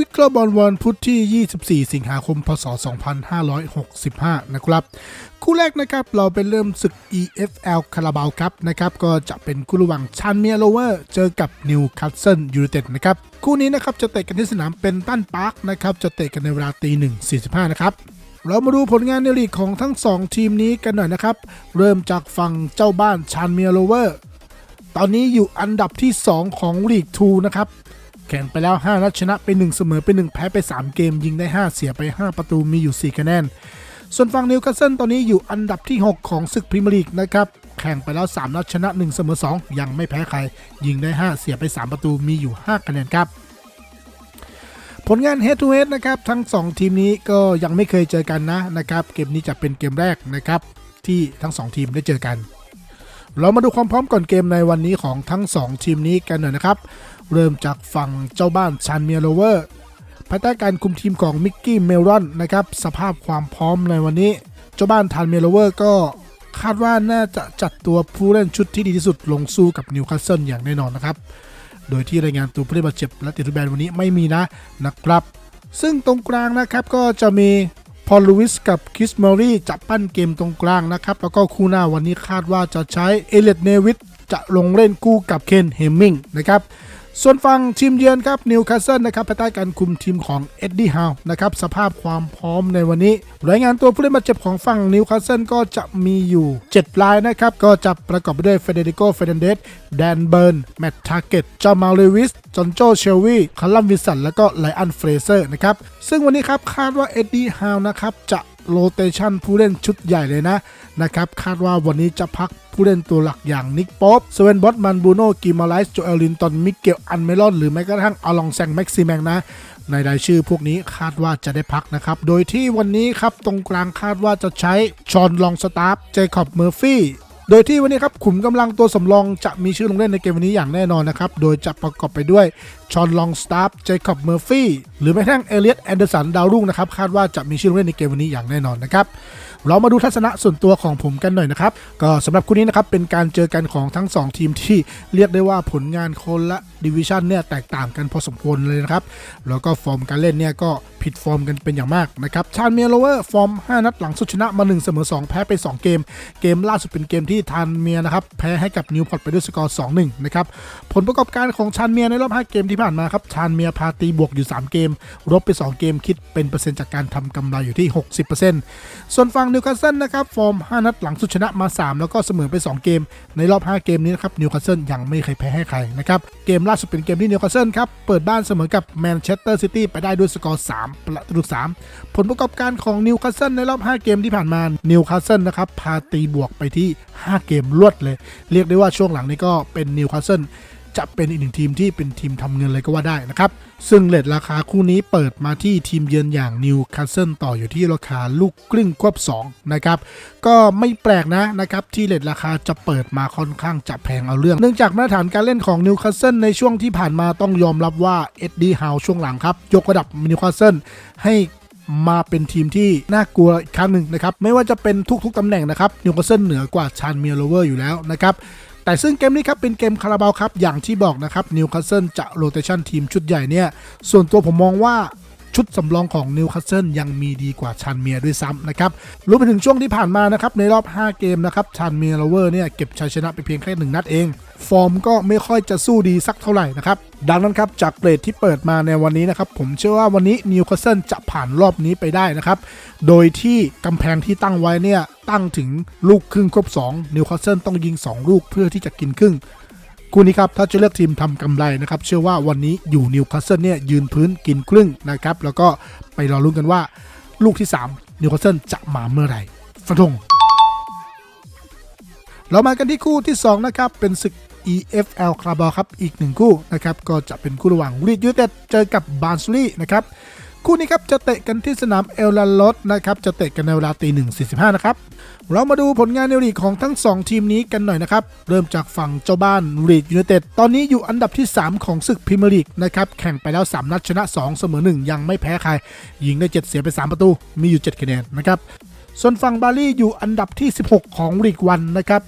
วิเคราะห์บอลวันพุธที่ 24 สิงหาคม พศ 2565 นะครับ คู่แรกนะครับเราไปเริ่มศึก EFL คาราบาวครับนะครับก็จะเป็นคู่ระหว่างชันเมียโลเวอร์ เจอกับนิวคาสเซิลยูไนเต็ดนะครับ คู่นี้นะครับจะเตะกันที่สนามเป็นตันพาร์คนะครับจะเตะกันในเวลาตีหนึ่งสี่สิบห้านะครับเรามาดูผลงานในลีกของทั้ง 2 ทีมนี้กันหน่อยนะครับ เริ่มจากฝั่งเจ้าบ้านชันเมียโลเวอร์ ตอนนี้อยู่อันดับที่ 2 ของลีก2นะครับ ข่งไปแล้ว 5 นัดชนะไป 1 เสมอไป 1 แพ้ไป 3 เกม ยิงได้ 5 เสียไป 5 ประตูมีอยู่ 4 คะแนน ส่วนฝั่งนิวคาสเซิลตอนนี้อยู่อันดับที่ 6 ของศึกพรีเมียร์ลีกนะครับ แข่งไปแล้ว 3 นัดชนะ 1 เสมอ 2 ยังไม่แพ้ใคร ยิงได้ 5 เสียไป 3 ประตูมีอยู่ 5 คะแนนครับผลงาน head to head นะครับ ทั้ง 2 ทีมนี้ก็ยังไม่เคยเจอกันนะนะครับ เกมนี้จะเป็นเกมแรกนะครับ ที่ทั้ง 2 ทีมได้เจอกัน เรามาดูความพร้อมก่อนเกมในวันนี้ของทั้ง 2 ทีมนี้กันหน่อยนะครับ เริ่มจากฝั่งเจ้าบ้านชันเมียโลเวอร์ภายใต้การคุมทีมของมิกกี้เมลรอนนะครับสภาพความพร้อมในวันนี้ เจ้าบ้านทันเมโลเวอร์ก็คาดว่าน่าจะจัดตัวผู้เล่นชุดที่ดีที่สุดลงสู้กับนิวคาสเซิลอย่างแน่นอนนะครับ โดยที่รายงานตัวผู้เล่นบาดเจ็บและติดทุบแบนวันนี้ไม่มีนะนะครับ ซึ่งตรงกลางนะครับก็จะมีพอลลูวิสกับคิสเมอรี่จะปั้นเกมตรงกลางนะครับ แล้วก็คู่หน้าวันนี้คาดว่าจะใช้เอเลตเนวิสจะลงเล่นคู่กับเคนเฮมมิงนะครับ ส่วนฝั่งทีมเยือนครับนิวคาสเซิลนะครับภายใต้การคุมทีมของเอ็ดดี้ฮาวนะครับสภาพความพร้อมในวันนี้ รายงานตัวผู้เล่นบาดเจ็บของฝั่งนิวคาสเซิลก็จะมีอยู่ 7 รายนะครับก็จะประกอบไปด้วยเฟเดริโกเฟเดนเดสแดนเบิร์นแมตต์ทาร์เก็ตจามาลเลวิสจอนโจเชลวีคาลัมวิสันแล้วก็ไลอันเฟรเซอร์นะครับซึ่งวันนี้ครับคาดว่าเอ็ดดี้ฮาวนะครับจะโรเตชันผู้เล่นชุดใหญ่เลยนะนะครับคาดว่าวันนี้จะพัก ผู้เล่นตัวหลักอย่างนิกป๊อปสเวนบอตมันบูโนกิมาไลส์โจเอลลินตันมิเกลอันเมลอนหรือแม้กระทั่งอลองแซงแม็กซิแมงนะในรายชื่อพวกนี้คาดว่าจะได้พักนะครับ โดยที่วันนี้ครับตรงกลางคาดว่าจะใช้ชอนลองสตาร์ฟเจคอบเมอร์ฟี่โดยที่วันนี้ครับขุมกำลังตัวสำรองจะมีชื่อลงเล่นในเกมวันนี้อย่างแน่นอนนะครับ โดยจะประกอบไปด้วยชอนลองสตาร์ฟเจคอบเมอร์ฟี่หรือแม้กระทั่งเอเลียตแอนเดอร์สันดาวรุ่งนะครับคาดว่าจะมีชื่อลงเล่นในเกมวันนี้อย่างแน่นอนนะครับ เรามาดูทัศนะส่วนตัวของผมกันหน่อยนะครับ ก็สำหรับคู่นี้นะครับเป็นการเจอกันของทั้ง 2 ทีมที่เรียกได้ว่าผลงานคนละดิวิชันเนี่ยแตกต่างกันพอสมควรเลยนะครับ แล้วก็ฟอร์มการเล่นเนี่ยก็ ผิดฟอร์มกันเป็นอย่างมากนะครับชานเมียโลเวอร์ฟอร์ม 5 นัดหลังสุดชนะมา 1 เสมอ 2 แพ้ไป 2 เกม เกมล่าสุดเป็นเกมที่ทานเมียนะครับแพ้ให้กับนิวพอร์ตไปด้วยสกอร์2-1นะครับผลประกอบการของชานเมียในรอบ 5 เกมที่ผ่านมาครับชานเมียพาตีบวกอยู่ 3 เกมลบไป 2 เกมคิดเป็นเปอร์เซ็นต์จากการทำกำไรอยู่ที่ 60%ส่วนฝั่งนิวคาสเซิลนะครับฟอร์ม 5 นัดหลังสุดชนะมา 3 แล้วก็เสมอไป 2 เกม ในรอบ 5 เกมนี้นะครับนิวคาสเซิลยังไม่เคยแพ้ให้ใครนะครับเกมล่าสุดเป็นเกมที่นิวคาสเซิลครับเปิดบ้านเสมอกับแมนเชสเตอร์ซิตี้ไปได้ด้วยสกอร์3ประตู3ผลประกอบการของนิวคาสเซิลในรอบ 5 เกมที่ผ่านมา นิวคาสเซิลนะครับพาตีบวกไปที่ 5 เกมรวดเลย เรียกได้ว่าช่วงหลังนี้ก็เป็นนิวคาสเซิล จะเป็นอีกหนึ่งทีมที่เป็นทีมทำเงินเลยก็ว่าได้นะครับ ซึ่งเลทราคาคู่นี้เปิดมาที่ทีมเยือนอย่างนิวคาสเซิลต่ออยู่ที่ราคาลูกครึ่งควบ2นะครับ ก็ไม่แปลกนะนะครับที่เลทราคาจะเปิดมาค่อนข้างจะแพงเอาเรื่อง เนื่องจากมาตรฐานการเล่นของนิวคาสเซิลในช่วงที่ผ่านมาต้องยอมรับว่าเอ็ดดี้ฮาวช่วงหลังครับยกระดับนิวคาสเซิลให้มาเป็นทีมที่น่ากลัวอีกครั้งหนึ่งนะครับ ไม่ว่าจะเป็นทุกๆตำแหน่งนะครับนิวคาสเซิลเหนือกว่าชานเมียโลเวอร์อยู่แล้วนะครับ แต่ซึ่งเกมนี้ครับเป็นเกมคาราบาวครับอย่างที่บอกนะครับนิวคาสเซิลจะโรเตชันทีมชุดใหญ่เนี่ยส่วนตัวผมมองว่าชุดสำรองของนิวคาสเซิลยังมีดีกว่าชันเมียด้วยซ้ำนะครับรวมไปถึงช่วงที่ผ่านมานะครับในรอบ 5 เกมนะครับชันเมียโลเวอร์เนี่ยเก็บชัยชนะไปเพียงแค่หนึ่งนัดเอง ฟอร์มก็ไม่ค่อยจะสู้ดีสักเท่าไหร่นะครับ ดังนั้นครับจากเกรดที่เปิดมาในวันนี้นะครับ ผมเชื่อว่าวันนี้นิวคาสเซิลจะผ่านรอบนี้ไปได้นะครับ โดยที่กำแพงที่ตั้งไว้เนี่ยตั้งถึงลูกครึ่งครบ2นิวคาสเซิลต้องยิง 2 ลูกเพื่อที่จะกินครึ่งคู่นี้ครับถ้าจะเลือกทีมทำกำไรนะครับ เชื่อว่าวันนี้อยู่นิวคาสเซิลเนี่ยยืนพื้นกินครึ่งนะครับ แล้วก็ไปรอลุ้นกันว่า ลูกที่ 3 นิวคาสเซิลจะมาเมื่อไหร่ฟันธงเรามากันที่คู่ที่ 2 นะครับ เป็นศึก EFL คาราบาครับอีกหนึ่งคู่นะครับก็จะเป็นคู่ระหว่างลีดยูไนเต็ดเจอกับบาร์นสลีนะครับคู่นี้ครับจะเตะกันที่สนามเอลลันลดนะครับจะเตะกันในเวลาตีหนึ่งสี่สิบห้านะครับเรามาดูผลงานในลีกของทั้ง 2 ทีมนี้กันหน่อยนะครับ เริ่มจากฝั่งเจ้าบ้านลีดยูไนเต็ดตอนนี้อยู่อันดับที่ 3 ของศึกพรีเมียร์ลีกนะครับแข่งไปแล้ว 3 นัดชนะ 2 เสมอ 1 ยังไม่แพ้ใคร ยิงได้ 7 เสียไป 3 ประตู มีอยู่ 7 คะแนนนะครับ ส่วนฝั่งบาลีอยู่อันดับที่ 16 ของลีกวันนะครับ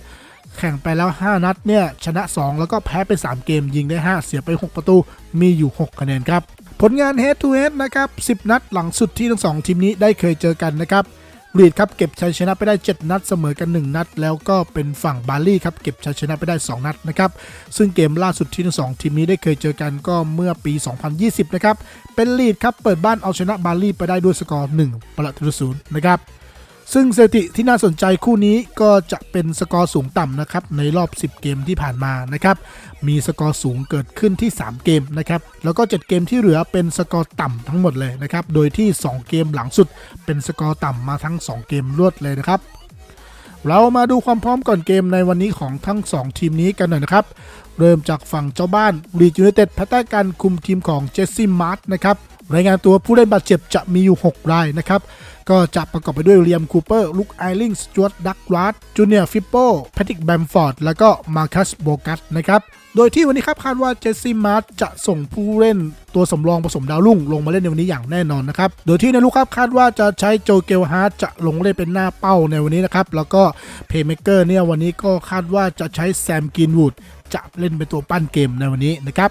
แข่งไปแล้ว 5 นัดเนี่ยชนะ 2 แล้วก็แพ้ไป 3 เกมยิงได้ 5 เสียไป 6 ประตูมีอยู่ 6 คะแนนครับ ผลงาน head to head นะครับ 10 นัดหลังสุดที่ทั้ง 2 ทีมนี้ได้เคยเจอกันนะครับรีดครับเก็บชัยชนะไปได้ 7 นัดเสมอกัน 1 นัด แล้วก็เป็นฝั่งบาลีครับเก็บชัยชนะไปได้ 2 นัดนะครับซึ่งเกมล่าสุดที่ทั้ง2ทีมนี้ได้เคยเจอกันก็เมื่อปี 2020 นะครับเป็นลีดครับเปิดบ้านเอาชนะบาลีไปได้ด้วยสกอร์ 1 ประตูต่อศูนย์นะครับ ซึ่งสถิติที่น่าสนใจคู่นี้ก็จะเป็นสกอร์สูงต่ำนะครับในรอบ 10 เกมที่ผ่านมานะครับมีสกอร์สูงเกิดขึ้นที่ 3 เกมนะครับแล้วก็ 7 เกมที่เหลือเป็นสกอร์ต่ำทั้งหมดเลยนะครับโดยที่ 2 เกมหลังสุดเป็นสกอร์ต่ำมาทั้ง 2 เกมรวดเลยนะครับเรามาดูความพร้อมก่อนเกมในวันนี้ของทั้ง 2 ทีมนี้กันหน่อยนะครับ เริ่มจากฝั่งเจ้าบ้านลีดยูไนเต็ดภายใต้การคุมทีมของเจสซี่มาร์ตนะครับ รายงานตัวผู้เล่นบาดเจ็บจะมีอยู่ 6 รายนะครับ ก็จะประกอบไปด้วยเรียมคูเปอร์ลุคไอริงสจวตดักวาร์ดจูเนียร์ฟิปโปแพทริกแบมฟอร์ดแล้วก็มาคัสโบกัสนะครับ โดยที่วันนี้ครับคาดว่าเจสซี่มาร์ตจะส่งผู้เล่นตัวสำรองผสมดาวรุ่งลงมาเล่นในวันนี้อย่างแน่นอนนะครับ โดยที่ในลูกครับคาดว่าจะใช้โจเกลฮาร์ตจะลงเล่นเป็นหน้าเป้าในวันนี้นะครับ แล้วก็เพย์เมเกอร์เนี่ยวันนี้ก็คาดว่าจะใช้แซมกินวูดจะเล่นเป็นตัวปั้นเกมในวันนี้นะครับ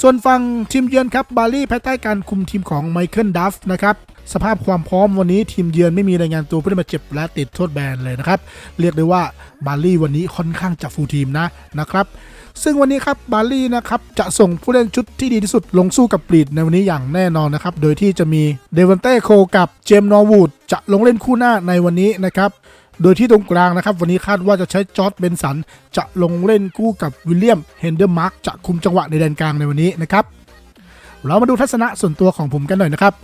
ส่วนฝั่งทีมเยือนครับบาลีภายใต้การคุมทีมของไมเคิลดัฟนะครับสภาพความพร้อมวันนี้ทีมเยือนไม่มีรายงานตัวผู้เล่นบาดเจ็บและติดโทษแบนเลยนะครับ เรียกได้ว่าบาลีวันนี้ค่อนข้างจะฟูลทีมนะนะครับ ซึ่งวันนี้ครับบาลีนะครับจะส่งผู้เล่นชุดที่ดีที่สุดลงสู้กับปรีดในวันนี้อย่างแน่นอนนะครับ โดยที่จะมีเดวันเต้โคกับเจมส์นอร์วูดจะลงเล่นคู่หน้าในวันนี้นะครับ โดยที่ตรงกลางนะครับ วันนี้คาดว่าจะใช้จอร์ดเบนสัน จะลงเล่นกู้กับวิลเลียมเฮนเดอร์มาร์กจะคุมจังหวะในแดนกลางในวันนี้นะครับเรามาดูทัศนะส่วนตัวของผมกันหน่อยนะครับ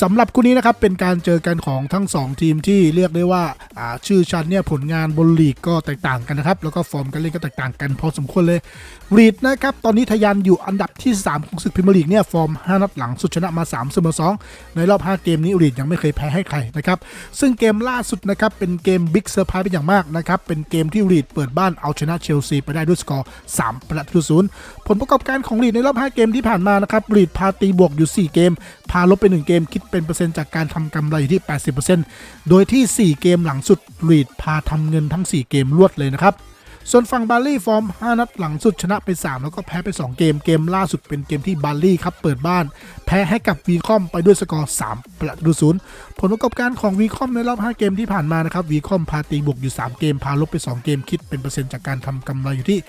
สำหรับคู่นี้นะครับเป็นการเจอกันของทั้ง 2 ทีมที่เรียกได้ว่าชื่อชั้นเนี่ยผลงานบนลีกก็แตกต่างกันนะครับแล้วก็ฟอร์มการเล่นก็แตกต่างกันพอสมควรเลยรีดนะครับตอนนี้ทะยานอยู่อันดับที่ 3 ของศึกพรีเมียร์ลีกเนี่ยฟอร์ม 5 นัดหลังสุดชนะมา3เสมอ2ในรอบ 5 เกมนี้รีดยังไม่เคยแพ้ให้ใครนะครับซึ่งเกมล่าสุดนะครับเป็นเกมบิ๊กเซอร์ไพรส์เป็นอย่างมากนะครับเป็นเกมที่รีดเปิดบ้านเอาชนะเชลซีไปได้ด้วยสกอร์3ประตูศูนย์ผลประกอบการของรีดในรอบ 5 เกมที่ผ่านมานะครับรีดพาตีบวกอยู่ 4 เกม พาลบไป 1 เกมคิดเป็นเปอร์เซ็นต์จากการทำกำไรอยู่ที่ 80%โดยที่ 4 เกมหลังสุดรีดพาทำเงินทั้ง 4 เกมรวดเลยนะครับ ส่วนฝั่งบาร์ลี่ฟอร์ม 5 นัดหลังสุดชนะไป 3 แล้วก็แพ้ไป 2 เกม เกมล่าสุดเป็นเกมที่บาร์ลี่ครับเปิดบ้าน แพ้ให้กับวีคอมไปด้วยสกอร์ 3 ประตูศูนย์ผลประกอบการของวีคอมในรอบ 5 เกมที่ผ่านมานะครับวีคอมพาตีบวกอยู่ 3 เกม พาลบไป 2 เกมคิดเป็นเปอร์เซ็นต์จากการทำกำไรอยู่ที่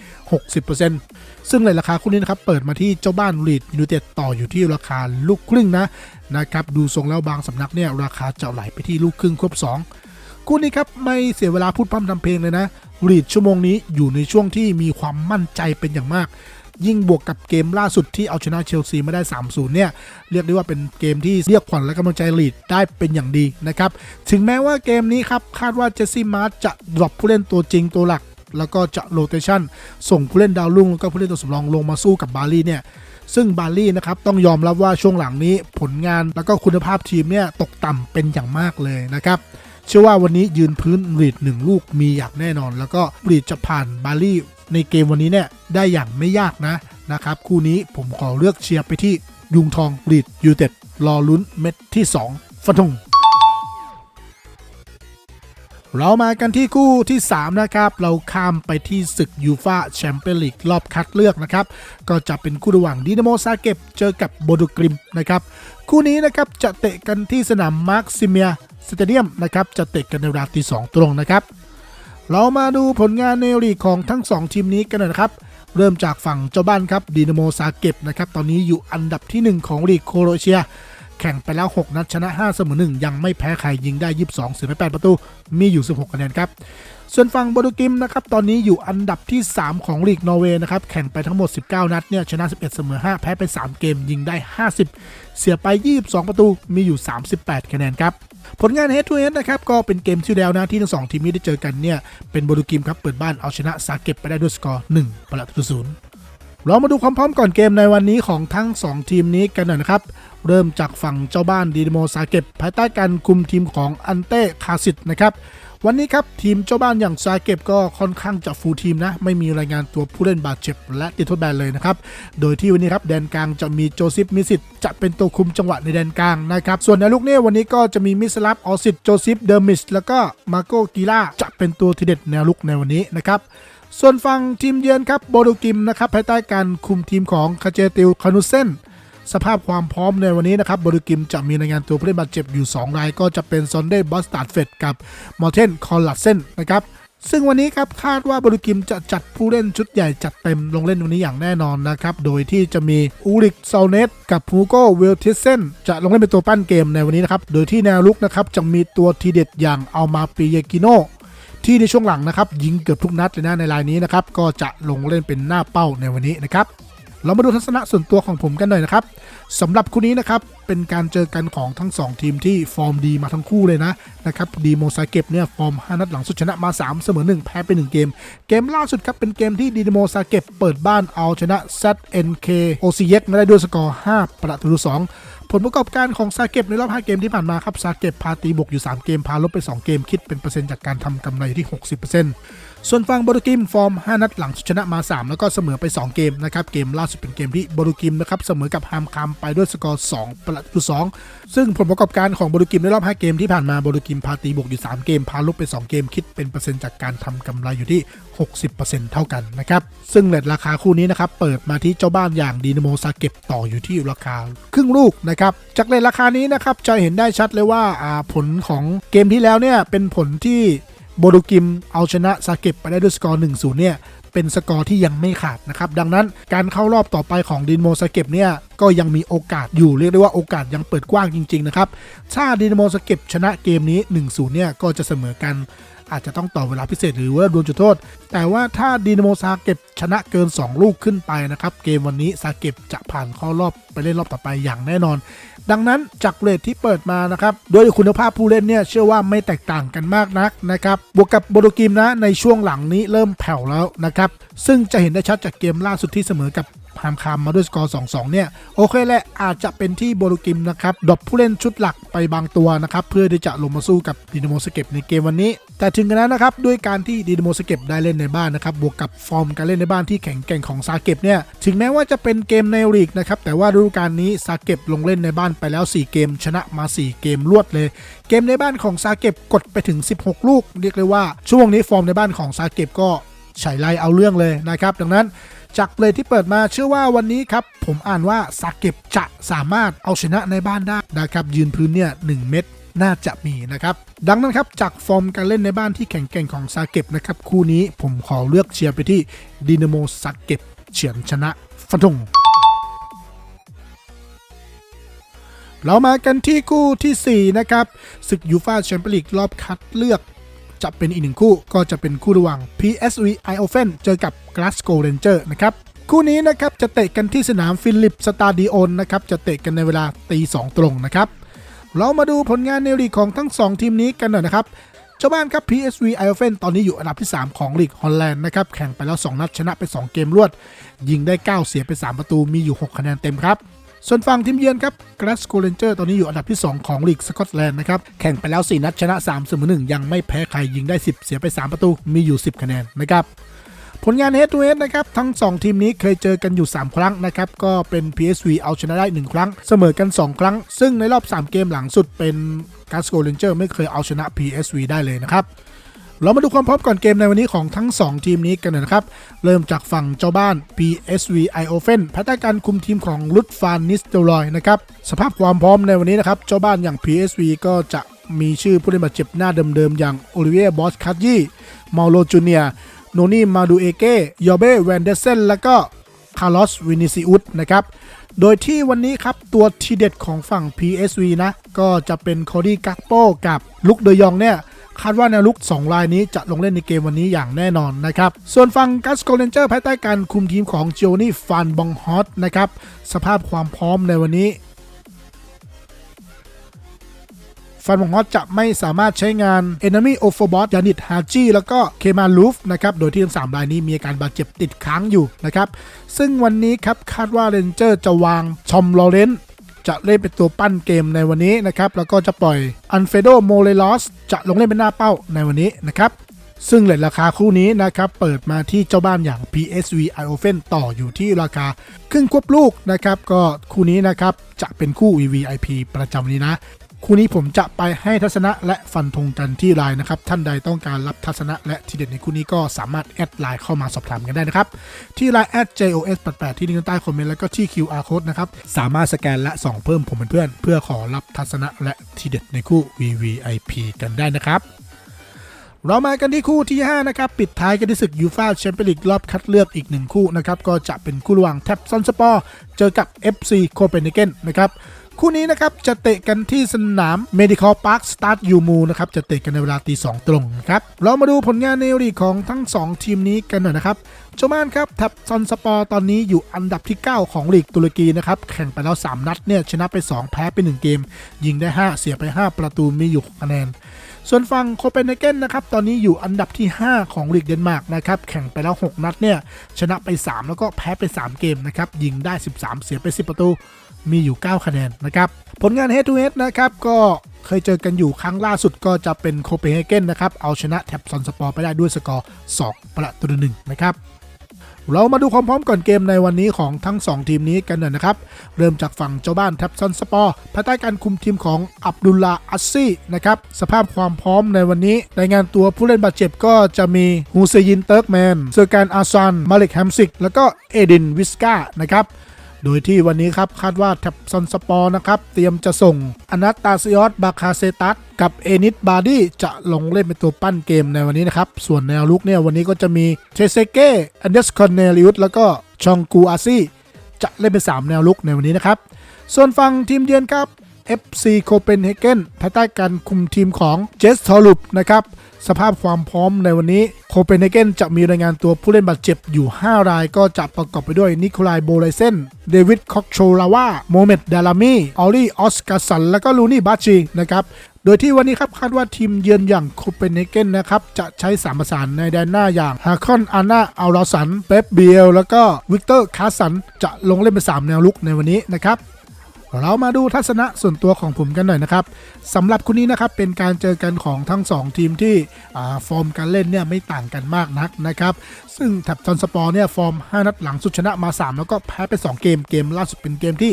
60%ซึ่งในราคาคู่นี้นะครับเปิดมาที่เจ้าบ้านลีดยูไนเต็ดต่ออยู่ที่ราคาลูกครึ่งนะนะครับดูทรงแล้วบางสำนักเนี่ยราคาจะไหลไปที่ลูกครึ่งครบ2 คู่นี้ครับไม่เสียเวลาพูดพร่ำทำเพลงเลยนะรีดชั่วโมงนี้อยู่ในช่วงที่มีความมั่นใจเป็นอย่างมาก ยิ่งบวกกับเกมล่าสุดที่เอาชนะเชลซีมาได้ 3-0 เนี่ย เรียกได้ว่าเป็นเกมที่เรียกขวัญและกำลังใจลีดได้เป็นอย่างดีนะครับ ถึงแม้ว่าเกมนี้ครับ คาดว่าเจสซี่มาร์จะดรอปผู้เล่นตัวจริงตัวหลัก แล้วก็จะโรเตชันส่งผู้เล่นดาวรุ่งแล้วก็ผู้เล่นตัวสำรองลงมาสู้กับบาลีเนี่ยซึ่งบาลีนะครับต้องยอมรับว่าช่วงหลังนี้ผลงานแล้วก็คุณภาพทีมเนี่ยตกต่ำเป็นอย่างมากเลยนะครับ เชื่อว่าวันนี้ยืนพื้นรีดหนึ่งลูกมีอย่างแน่นอน แล้วก็รีดจะผ่านบาลีในเกมวันนี้เนี่ยได้อย่างไม่ยากนะนะครับคู่นี้ผมขอเลือกเชียร์ไปที่ยุงทองรีดยูเต็ดรอลุ้นเม็ดที่ 2 ฟันธงเรามากันที่คู่ที่ 3 นะครับ เราข้ามไปที่ศึกยูฟาแชมเปี้ยนลีกรอบคัดเลือกนะครับ ก็จะเป็นคู่ระหว่างดินาโมซาเก็บเจอกับโบโดกริมนะครับ คู่นี้นะครับจะเตะกันที่สนามมาร์คซิเมีย สเตเดียมนะครับจะเตะกันในเวลาตีสองตรงนะครับ เรามาดูผลงานในลีกของทั้ง 2 ทีมนี้กันหน่อยนะครับ เริ่มจากฝั่งเจ้าบ้านครับดินาโมซาเก็บนะครับตอนนี้อยู่อันดับที่ 1 ของลีกโครเอเชีย แข่งไปแล้ว 6 นัดชนะ 5 เสมอ1ยังไม่แพ้ใครยิงได้ 22เสียไป8ประตูมีอยู่ 16คะแนนครับส่วนฝั่งโบโดกิมนะครับตอนนี้อยู่อันดับที่ 3 ของลีกนอร์เวย์นะครับแข่งไปทั้งหมด 19 นัดเนี่ยชนะ 11 เสมอ 5 แพ้ไป 3 เกมยิงได้ 50 เสียไป 22 ประตูมีอยู่ 38 คะแนนครับ ผลงาน Head to Head นะครับก็เป็นเกมที่แล้วนะที่ทั้งสองทีมนี้ได้เจอกันเนี่ยเป็นโบโดกิมครับเปิดบ้านเอาชนะซาเก็บไปได้ด้วยสกอร์1ประตูศูนย์เรามาดูความพร้อมก่อนเกมในวันนี้ของทั้ง 2 ทีมนี้กันหน่อยนะครับ เริ่มจากฝั่งเจ้าบ้านดีโมซาเก็บภายใต้การคุมทีมของอันเต้คาสิตนะครับ วันนี้ครับทีมเจ้าบ้านอย่างซาเก็บก็ค่อนข้างจะฟูลทีมนะ ไม่มีรายงานตัวผู้เล่นบาดเจ็บและติดโทษแบนเลยนะครับ โดยที่วันนี้ครับแดนกลางจะมีโจซิฟมิสิตจะเป็นตัวคุมจังหวะในแดนกลางนะครับ ส่วนในลูกเนี่ยวันนี้ก็จะมีมิสลับออสิตโจซิฟเดอร์มิสแล้วก็มาโกกีล่าจะเป็นตัวทีเด็ดแนวลุกในวันนี้นะครับส่วนฝั่งทีมเยือนครับโบดูกิมนะครับภายใต้การคุมทีมของคาเจติลคานุเซน สภาพความพร้อมในวันนี้นะครับบดูกิมจะมีรายงานตัวผู้เล่นบาดเจ็บอยู่ 2 ราย ก็จะเป็นซอนเดย์บอสตาร์ดเฟดกับมอร์เทนคอลลัดเซนนะครับซึ่งวันนี้ครับคาดว่าบดูกิมจะจัดผู้เล่นชุดใหญ่จัดเต็มลงเล่นวันนี้อย่างแน่นอนนะครับ โดยที่จะมีอูริกซาเนตกับฮูโกเวลทิเซนจะลงเล่นเป็นตัวปั้นเกมในวันนี้นะครับ โดยที่แนวลุกนะครับจะมีตัวทีเด็ดอย่างเอามาปิเยกิโนที่ในช่วงหลังนะครับยิงเกือบทุกนัดเลยนะในรายนี้นะครับก็จะลงเล่นเป็นหน้าเป้าในวันนี้นะครับ เรามาดูทัศนะส่วนตัวของผมกันหน่อยนะครับสำหรับคู่นี้นะครับเป็นการเจอกันของทั้ง 2 ทีมที่ฟอร์มดีมาทั้งคู่เลยนะนะครับดีโมซาเก็บเนี่ยฟอร์ม 5 นัดหลังสุดชนะมา 3 เสมอ 1 แพ้ไป 1 เกม เกมล่าสุดครับเป็นเกมที่ดีโมซาเก็บเปิดบ้านเอาชนะ ZNK o c x มาได้ด้วยสกอร์ 5 ประตูต่อ2ผลประกอบการของซาเก็บในรอบ 5 เกมที่ผ่านมาครับซาเก็บพาตีบวกอยู่ 3 เกม พาลบไป 2 เกมคิดเป็นเปอร์เซ็นต์จากการทำกำไรอยู่ที่ 60% ส่วนฝั่งโบรูกิมฟอร์ม 5 นัดหลังชนะมา 3 แล้วก็เสมอไป 2 เกมนะครับเกมล่าสุดเป็นเกมที่โบรูกิมนะครับเสมอกับฮามคัมไปด้วยสกอร์ 2 ประตู 2 ซึ่งผลประกอบการของโบรูกิมในรอบ 5 เกมที่ผ่านมาโบรูกิมพาตีบวกอยู่ 3 เกม พาลบไป 2 เกมคิดเป็นเปอร์เซ็นต์จากการทำกำไรอยู่ที่ 60%เท่ากันนะครับซึ่งเลทราคาคู่นี้นะครับเปิดมาที่เจ้าบ้านอย่างดีนโมซาเก็บต่ออยู่ที่ราคาครึ่งลูกนะครับจากเลทราคานี้นะครับจะเห็นได้ชัดเลยว่าผลของเกมที่แล้วเนี่ยเป็นผลที่ โบโดกิมเอาชนะซาเก็บไปได้ด้วยสกอร์ 1-0 เนี่ย เป็นสกอร์ที่ยังไม่ขาดนะครับ ดังนั้นการเข้ารอบต่อไปของดินโมสเก็บเนี่ย ก็ยังมีโอกาสอยู่เรียกได้ว่าโอกาสยังเปิดกว้างจริง ๆ นะครับ ถ้าดินโมสเก็บชนะเกมนี้ 1-0 เนี่ย ก็จะเสมอกัน อาจจะต้องต่อเวลาพิเศษหรือว่าดวลจุดโทษ แต่ว่าถ้าดีนโมซาเก็บชนะเกิน 2 ลูกขึ้นไปนะครับ เกมวันนี้ซาเก็บจะผ่านเข้ารอบไปเล่นรอบต่อไปอย่างแน่นอน ดังนั้นจากเรทที่เปิดมานะครับโดยคุณภาพผู้เล่นเนี่ยเชื่อว่าไม่แตกต่างกันมากนักนะครับบวกกับโบโดกิมนะในช่วงหลังนี้เริ่มแผ่วแล้วนะครับซึ่งจะเห็นได้ชัดจากเกมล่าสุดที่เสมอกับ พามคามมาด้วยสกอร์ 2-2 เนี่ย โอเคแหละอาจจะเป็นที่โบโดกิมนะครับดรอปผู้เล่นชุดหลักไปบางตัวนะครับเพื่อที่จะลงมาสู้กับดินาโมสเก็บในเกมวันนี้ แต่ถึงกระนั้นนะครับด้วยการที่ดินาโมสเก็บได้เล่นในบ้านนะครับบวกกับฟอร์มการเล่นในบ้านที่แข็งแกร่งของซาเก็บเนี่ยถึงแม้ว่าจะเป็นเกมในลีกนะครับแต่ว่าฤดูกาลนี้ซาเก็บลงเล่นในบ้านไปแล้ว 4 เกม ชนะมา 4 เกมรวดเลย เกมในบ้านของซาเก็บกดไปถึง 16 ลูก เรียกเลยว่าช่วงนี้ฟอร์มในบ้านของซาเก็บก็ฉายไล่เอาเรื่องเลยนะครับดังนั้น จากเลยที่เปิดมาเชื่อว่าวันนี้ครับ ผมอ่านว่าซาเก็บจะสามารถเอาชนะในบ้านได้นะครับยืนพื้นเนี่ย1เม็ดน่าจะมีนะครับ ดังนั้นครับ จากฟอร์มการเล่นในบ้านที่แข็งแกร่งของซาเก็บนะครับ คู่นี้ผมขอเลือกเชียร์ไปที่ดินาโมซาเก็บเฉือนชนะฟันธงเรามากันที่คู่ทีสี่4 นะครับศึกยูฟาแชมเปี้ยนลีกรอบคัดเลือก จะเป็นอีกหนึ่งคู่ก็จะเป็นคู่ระหว่าง PSV Eindhoven เจอกับ Glasgow Rangers นะครับคู่นี้นะครับจะเตะกันที่สนามฟิลิปสตาดิโอนนะครับจะเตะกันในเวลาตีสองตรงนะครับเรามาดูผลงานในลีกของทั้ง 2 ทีมนี้กันหน่อยนะครับเจ้าบ้านครับ PSV Eindhoven ตอนนี้อยู่อันดับที่ 3 ของลีกฮอลแลนด์นะครับแข่งไปแล้ว 2 นัดชนะไป 2 เกมรวด ยิงได้ 9 เสียไป 3 ประตูมีอยู่ 6 คะแนนเต็มครับ ส่วนฝั่งทีมเยือนครับ Glasgow Rangers ตอนนี้อยู่อันดับที่ 2 ของลีกสกอตแลนด์นะครับ แข่งไปแล้ว 4 นัดชนะ3เสมอ1ยังไม่แพ้ใครยิงได้ 10 เสียไป 3 ประตูมีอยู่ 10 คะแนนนะครับผลงาน head to head นะครับ ทั้ง 2 ทีมนี้เคยเจอกันอยู่ 3 ครั้งนะครับ ก็เป็น PSV เอาชนะได้ 1 ครั้ง เสมอกัน 2 ครั้ง ซึ่งในรอบ 3 เกมหลังสุดเป็น Glasgow Rangers ไม่เคยเอาชนะ PSV ได้เลยนะครับ เรามาดูความพร้อมก่อนเกมในวันนี้ของทั้ง 2 ทีมนี้กันหน่อยนะครับ เริ่มจากฝั่งเจ้าบ้าน PSV Eindhoven ภายใต้การคุมทีมของลุดฟานนิสเตลอยนะครับ สภาพความพร้อมในวันนี้นะครับ เจ้าบ้านอย่าง PSV ก็จะมีชื่อผู้เล่นบาดเจ็บหน้าเดิมๆ อย่างโอลิเวียบอสคัตยี่มาโลจูเนียโนนี่มาดูเอเก้ยอเบ้แวนเดเซนแล้วก็คาร์ลอสวินิซิอุสนะครับโดยที่วันนี้ครับ ตัวทีเด็ดของฝั่ง PSV นะ ก็จะเป็นคอดี้กักโปกับลุกเดยองเนี่ย คาดว่าแนวลุก 2 รายนี้จะลงเล่นในเกมวันนี้อย่างแน่นอนนะครับ ส่วนฝั่งกัสโกเลนเจอร์ภายใต้การคุมทีมของจิโอนี่ฟานบองฮอตนะครับ สภาพความพร้อมในวันนี้ฟันบองฮอตจะไม่สามารถใช้งาน Enemy Overbot ยานิดฮาจีแล้วก็เคมาลูฟนะครับ โดยที่ทั้ง3รายนี้มีอาการบาดเจ็บติดค้างอยู่นะครับ ซึ่งวันนี้ครับคาดว่าเรนเจอร์จะวางชอมลอเรน จะเล่นเป็นตัวปั้นเกมในวันนี้นะครับ แล้วก็จะปล่อยอันเฟโดโมเลลอสจะลงเล่นเป็นหน้าเป้าในวันนี้นะครับ ซึ่งเลทราคาคู่นี้นะครับ เปิดมาที่เจ้าบ้านอย่าง PSV i o f e n ต่ออยู่ที่ราคาครึ่งควบลูกนะครับ ก็คู่นี้นะครับจะเป็นคู่ VVIP ประจำนี้นะ คู่นี้ผมจะไปให้ทัศนะและฟันธงกันที่ไลน์นะครับ ท่านใดต้องการรับทัศนะและทีเด็ดในคู่นี้ก็สามารถแอดไลน์เข้ามาสอบถามกันได้นะครับ ที่ไลน์ @jos88 ที่ลิงก์ใต้คอมเมนต์แล้วก็ที่ QR code นะครับ สามารถสแกนและส่องเพิ่มผมเป็นเพื่อน เพื่อขอรับทัศนะและทีเด็ดในคู่ VVIP กันได้นะครับเรามากันที่คู่ที่ 5 นะครับ ปิดท้ายกันที่ศึกยูฟาแชมเปี้ยนลีกรอบคัดเลือกอีกหนึ่งคู่นะครับ ก็จะเป็นคู่ระหว่างแท็บซอนสปอร์ เจอกับ FC โคเปนเฮเกนนะครับ คู่นี้นะครับจะเตะกันที่สนาม Medical Park Start u m u นะครับจะเตะกันในเวลาตีสองตรงครับเรามาดูผลงานในลีกของทั้ง 2 ทีมนี้กันหน่อยนะครับเจ้าบ้านครับแท็บซอนสปอร์ตอนนี้อยู่อันดับที่ 9 ของลีกตุรกีนะครับแข่งไปแล้ว 3 นัดเนี่ยชนะไป 2 แพ้ไป 1 เกม ยิงได้ 5 เสียไป 5 ประตูมีอยู่คะแนน ส่วนฝั่งโคเปนเฮเกนนะครับตอนนี้อยู่อันดับที่ 5 ของลีกเดนมาร์กนะครับแข่งไปแล้ว 6 นัดเนี่ยชนะไป 3 แล้วก็แพ้ไป 3 เกมนะครับยิงได้ 13 เสียไป 10 ประตู มีอยู่ 9 คะแนนนะครับ ผลงาน head to head นะครับ ก็เคยเจอกันอยู่ครั้งล่าสุดก็จะเป็นโคเปนเฮเกนนะครับ เอาชนะแท็บซอนสปอร์ไปได้ด้วยสกอร์ 2 ประตูหนึ่งนะครับเรามาดูความพร้อมก่อนเกมในวันนี้ของทั้ง 2 ทีมนี้กันหน่อยนะครับ เริ่มจากฝั่งเจ้าบ้านแท็บซันสปอร์ภายใต้การคุมทีมของอับดุลลาอัสซี่นะครับ สภาพความพร้อมในวันนี้รายงานตัวผู้เล่นบาดเจ็บก็จะมีฮูเซยินเติร์กแมนเซอร์การอาซันมาเล็กแฮมซิก แล้วก็เอดินวิสกานะครับ โดยที่วันนี้ครับคาดว่าแท็บซอนสปอร์นะครับ เตรียมจะส่งอนัตตาซิออสบาคาเซตัสกับเอนิดบาร์ดี้จะลงเล่นเป็นตัวปั้นเกมในวันนี้นะครับ ส่วนแนวลุกเนี่ยวันนี้ก็จะมีเทเซเก้อันเดสคอนเนลิอุสแล้วก็ชองกูอาซี่จะเล่นเป็น 3 แนวลุกในวันนี้นะครับ ส่วนฝั่งทีมเยือนครับ FC โคเปนเฮเกนภายใต้การคุมทีมของเจสทอลุปนะครับสภาพความพร้อมในวันนี้โคเปนเฮเกนจะมีรายงานตัวผู้เล่นบาดเจ็บอยู่ 5 รายก็จะประกอบไปด้วยนิโคลายโบไลเซนเดวิดคอกโชลาวาโมเมดดาลามีออลี่ออสกาสัน แล้วก็ลูนี่บาชีนะครับโดยที่วันนี้ครับคาดว่าทีมเยือนอย่างโคเปนเฮเกนนะครับจะใช้สามประสานในแดนหน้าอย่างฮาคอนอาน่าอัลลาสันเป๊ปเบียลแล้วก็วิกเตอร์คาสันจะลงเล่นเป็น3แนวลุกในวันนี้นะครับ เรามาดูทัศนะส่วนตัวของผมกันหน่อยนะครับสำหรับคู่นี้นะครับเป็นการเจอกันของทั้ง 2 ทีมที่ฟอร์มการเล่นเนี่ยไม่ต่างกันมากนักนะครับซึ่งแท็บจอนสปอร์เนี่ยฟอร์ม 5 นัดหลังสุดชนะมา 3 แล้วก็แพ้ไป 2 เกมเกมล่าสุดเป็นเกมที่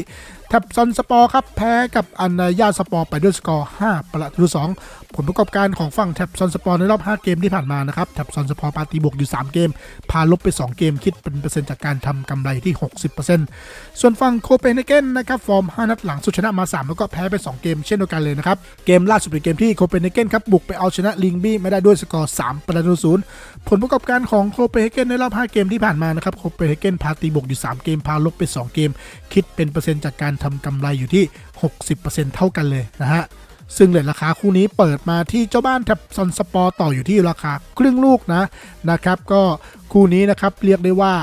แท็บซอนสปอร์ครับ แพ้กับอันนายาสปอร์ไปด้วยสกอร์ 5 ประตู2ผลประกอบการของฝั่งแท็บซอนสปอร์ในรอบ 5 เกมที่ผ่านมานะครับแท็บซอนสปอร์ปาตีบวกอยู่ 3 เกม พาลบไป 2 เกมคิดเป็นเปอร์เซ็นต์จากการทำกำไรที่ 60%ส่วนฝั่งโคเปนเฮเกนนะครับฟอร์ม 5 นัดหลังสุดชนะมา 3 แล้วก็แพ้ไป 2 เกมเช่นเดียวกันเลยนะครับเกมล่าสุดเป็นเกมที่โคเปนเฮเกนครับบุกไปเอาชนะลิงบี้ไม่ได้ด้วยสกอร์3ประตูศูนย์ผลประกอบการของโคเปนเฮเกนในรอบ5เกมที่ผ่านมานะครับโคเปนเฮเกนพาตีบวกอยู่ 3 เกมพาลบไป 2 เกม คิดเป็นเปอร์เซ็นต์จากการทำกำไรอยู่ที่ 60%เท่ากันเลยนะฮะซึ่งเลทราคาคู่นี้เปิดมาที่เจ้าบ้านแท็บซอนสปอร์ต่ออยู่ที่ราคาครึ่งลูกนะนะครับ ก็คู่นี้นะครับเรียกได้ว่า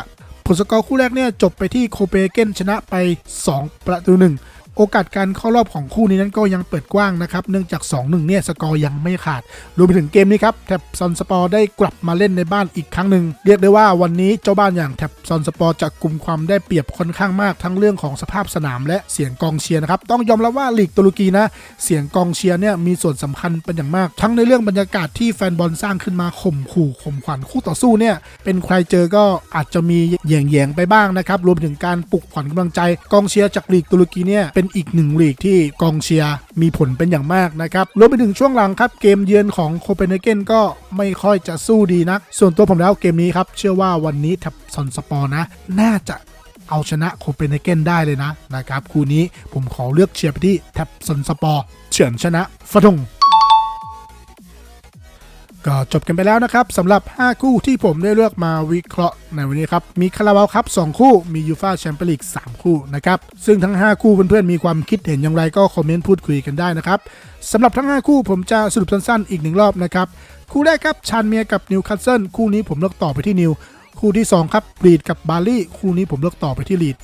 ผลสกอร์คู่แรกเนี่ยจบไปที่โคเปนเกนชนะไป 2 ประตูหนึ่ง โอกาสการเข้ารอบของคู่นี้นั้นก็ยังเปิดกว้างนะครับ เนื่องจาก 2-1 เนี่ยสกอร์ยังไม่ขาด รวมไปถึงเกมนี้ครับแท็บซอนสปอร์ได้กลับมาเล่นในบ้านอีกครั้งหนึ่ง เรียกได้ว่าวันนี้เจ้าบ้านอย่างแท็บซอนสปอร์จะกลุ่มความได้เปรียบค่อนข้างมากทั้งเรื่องของสภาพสนามและเสียงกองเชียร์นะครับ ต้องยอมรับว่าลีกตุรกีนะ เสียงกองเชียร์เนี่ยมีส่วนสำคัญเป็นอย่างมาก ทั้งในเรื่องบรรยากาศที่แฟนบอลสร้างขึ้นมาข่มขู่ข่มขวัญคู่ต่อสู้เนี่ยเป็นใครเจอก็อาจจะมีแยงๆไปบ้างนะครับรวมถึงการปลุกขวัญกำลังใจกองเชียร์จากลีกตุรกีเนี่ยเป็นอีกหนึ่งลีกที่กองเชียร์มีผลเป็นอย่างมากนะครับรวมไปถึงช่วงหลังครับเกมเยือนของโคเปนเฮเกนก็ไม่ค่อยจะสู้ดีนัก ส่วนตัวผมแล้วเกมนี้ครับเชื่อว่าวันนี้ทับซอนสปอร์นะ น่าจะเอาชนะโคเปนเฮเกนได้เลยนะนะครับคู่นี้ผมขอเลือกเชียร์ไปที่แท็บซอนสปอร์เฉือนชนะฟะทง ก็จบกันไปแล้วนะครับสำหรับ 5 คู่ที่ผมได้เลือกมาวิเคราะห์ในวันนี้ครับ มีคาราบาวครับ 2 คู่มียูฟาแชมเปี้ยนลีก3 คู่นะครับ ซึ่งทั้ง 5 คู่เพื่อนๆมีความคิดเห็นอย่างไรก็คอมเมนต์พูดคุยกันได้นะครับสำหรับทั้ง 5 คู่ผมจะสรุปสั้นๆ อีกหนึ่งรอบนะครับ คู่แรกครับชานเมียกับนิวคาสเซิลคู่นี้ผมเลือกต่อไปที่นิว คู่ที่ 2 ครับลีดกับบาลี่คู่นี้ผมเลือกต่อไปที่ลีด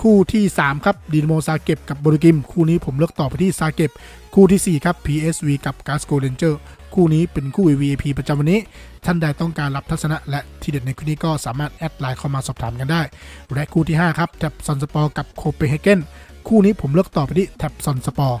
คู่ที่ 3 ครับดินโมซาเก็บกับบรกิม คู่นี้ผมเลือกต่อไปที่ซาเก็บ คู่ทีสี่4 ครับ PSV กับกาสโกเรนเจอร์ คู่นี้เป็นคู่ VIP ประจำวันนี้ ท่านใดต้องการรับทัศนะ และทีเด็ดในคู่นี้ก็สามารถแอดไลน์เข้ามาสอบถามกันได้ และคู่ที่ 5 ครับแท็บซอนสปอร์กับโคเปนเฮเกนคู่นี้ผมเลือกต่อไปที่แท็บซอนสปอร์